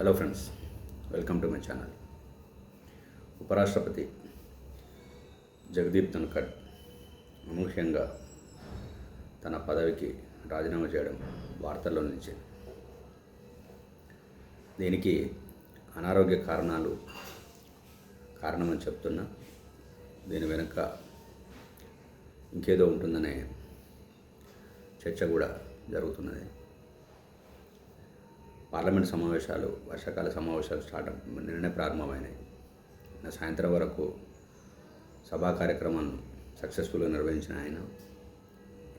Hello friends welcome to my channel ఉపరాష్ట్రపతి జగదీప్ ధన్కడ్ అనూహ్యంగా తన పదవికి రాజీనామా చేయడం వార్తల్లో నిలిచింది దీనికి అనారోగ్య కారణాలు కారణమని చెప్తున్నా. దీని వెనుక ఇంకేదో ఉంటుందనే చర్చ కూడా జరుగుతున్నది. పార్లమెంట్ సమావేశాలు వర్షాకాల సమావేశాలు స్టార్ట్ నిన్ననే ప్రారంభమైనాయి. నిన్న సాయంత్రం వరకు సభా కార్యక్రమాన్ని సక్సెస్ఫుల్గా నిర్వహించిన ఆయన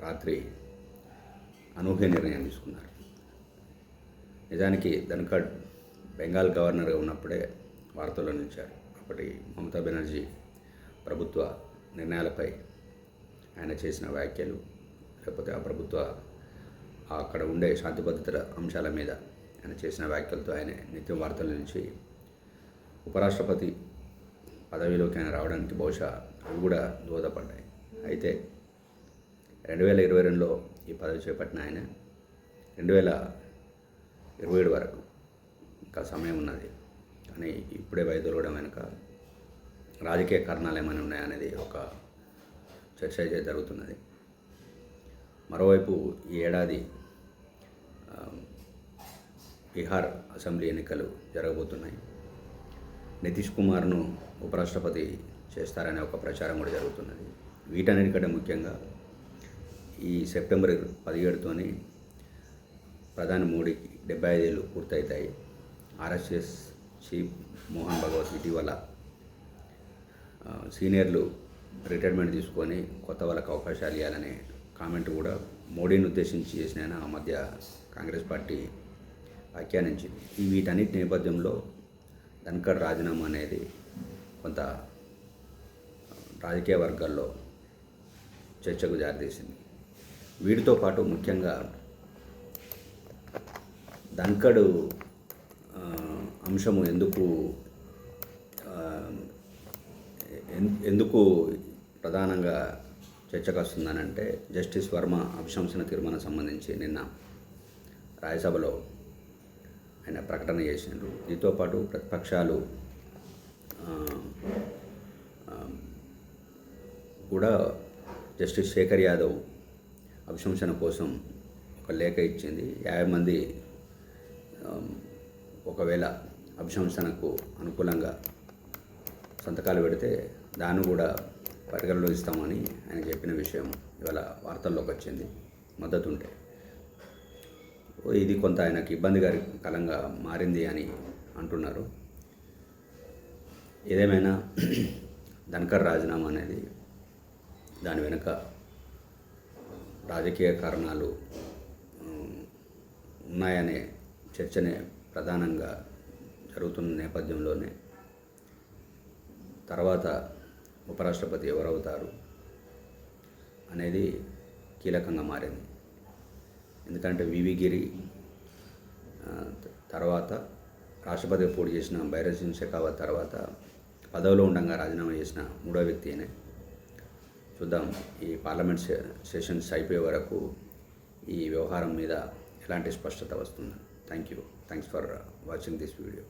రాత్రి అనూహ్య నిర్ణయం తీసుకున్నారు. నిజానికి ధన్కడ్ బెంగాల్ గవర్నర్గా ఉన్నప్పుడే వార్తల్లో నిలిచారు. అప్పటి మమతా బెనర్జీ ప్రభుత్వ నిర్ణయాలపై ఆయన చేసిన వ్యాఖ్యలు లేకపోతే ఆ ప్రభుత్వ అక్కడ ఉండే శాంతి భద్రతల అంశాల మీద ఆయన చేసిన వ్యాఖ్యలతో ఆయన నిత్యం వార్తల నుంచి ఉపరాష్ట్రపతి పదవిలోకి ఆయన రావడానికి బహుశా అవి కూడా దోహదపడ్డాయి. అయితే రెండు వేల ఇరవై రెండులో ఈ పదవి చేపట్టిన ఆయన రెండు వేల ఇరవై ఏడు వరకు ఇంకా సమయం ఉన్నది. కానీ ఇప్పుడే వైదొలగడం వెనుక రాజకీయ కారణాలు ఏమైనా ఉన్నాయనేది ఒక చర్చ అయితే జరుగుతున్నది. మరోవైపు ఈ ఏడాది బీహార్ అసెంబ్లీ ఎన్నికలు జరగబోతున్నాయి. నితీష్ కుమార్ను ఉపరాష్ట్రపతి చేస్తారనే ఒక ప్రచారం కూడా జరుగుతున్నది. వీటన్నిటికంటే ముఖ్యంగా ఈ సెప్టెంబర్ పదిహేడుతోనే ప్రధాని మోడీకి డెబ్బై ఐదేళ్ళు పూర్తవుతాయి ఆర్ఎస్ఎస్ చీఫ్ మోహన్ భగవత్ ఇటీవల సీనియర్లు రిటైర్మెంట్ తీసుకొని కొత్త వాళ్ళకి అవకాశాలు ఇవ్వాలనే కామెంట్ కూడా మోడీని ఉద్దేశించి చేసిన ఆ మధ్య కాంగ్రెస్ పార్టీ వ్యాఖ్యానించింది. ఈ వీటన్నిటి నేపథ్యంలో ధన్కర్ రాజీనామా అనేది కొంత రాజకీయ వర్గాల్లో చర్చకు జారితీసింది వీటితో పాటు ముఖ్యంగా ధన్కడు అంశము ఎందుకు ఎందుకు ప్రధానంగా చర్చకు వస్తుందనంటే జస్టిస్ వర్మ అభిశంసన తీర్మానం సంబంధించి నిన్న రాజ్యసభలో ఆయన ప్రకటన చేసిండ్రు. దీంతో పాటు ప్రతిపక్షాలు కూడా జస్టిస్ శేఖర్ యాదవ్ అభిశంసన కోసం ఒక లేఖ ఇచ్చింది. యాభై మంది ఒకవేళ అభిశంసనకు అనుకూలంగా సంతకాలు పెడితే దాన్ని కూడా పరిగణలో ఇస్తామని ఆయన చెప్పిన విషయం ఇవాళ వార్తల్లోకి వచ్చింది. మద్దతుంటే ఇది కొంత ఆయనకు ఇబ్బందికరంగా మారింది అని అంటున్నారు. ఏదేమైనా ధన్కర్ రాజీనామా అనేది దాని వెనుక రాజకీయ కారణాలు ఉన్నాయనే చర్చనే ప్రధానంగా జరుగుతున్న నేపథ్యంలోనే తర్వాత ఉపరాష్ట్రపతి ఎవరవుతారు అనేది కీలకంగా మారింది. ఎందుకంటే వివి గిరి తర్వాత రాష్ట్రపతి పోటీ చేసిన భైరవ్ సింగ్ షెకావత్ తర్వాత పదవిలో ఉండగా రాజీనామా చేసిన మూడో వ్యక్తి అయినా చూద్దాం ఈ పార్లమెంట్ సె- సెషన్స్ అయిపోయే వరకు ఈ వ్యవహారం మీద ఎలాంటి స్పష్టత వస్తుంది. Thank you thanks for watching this video.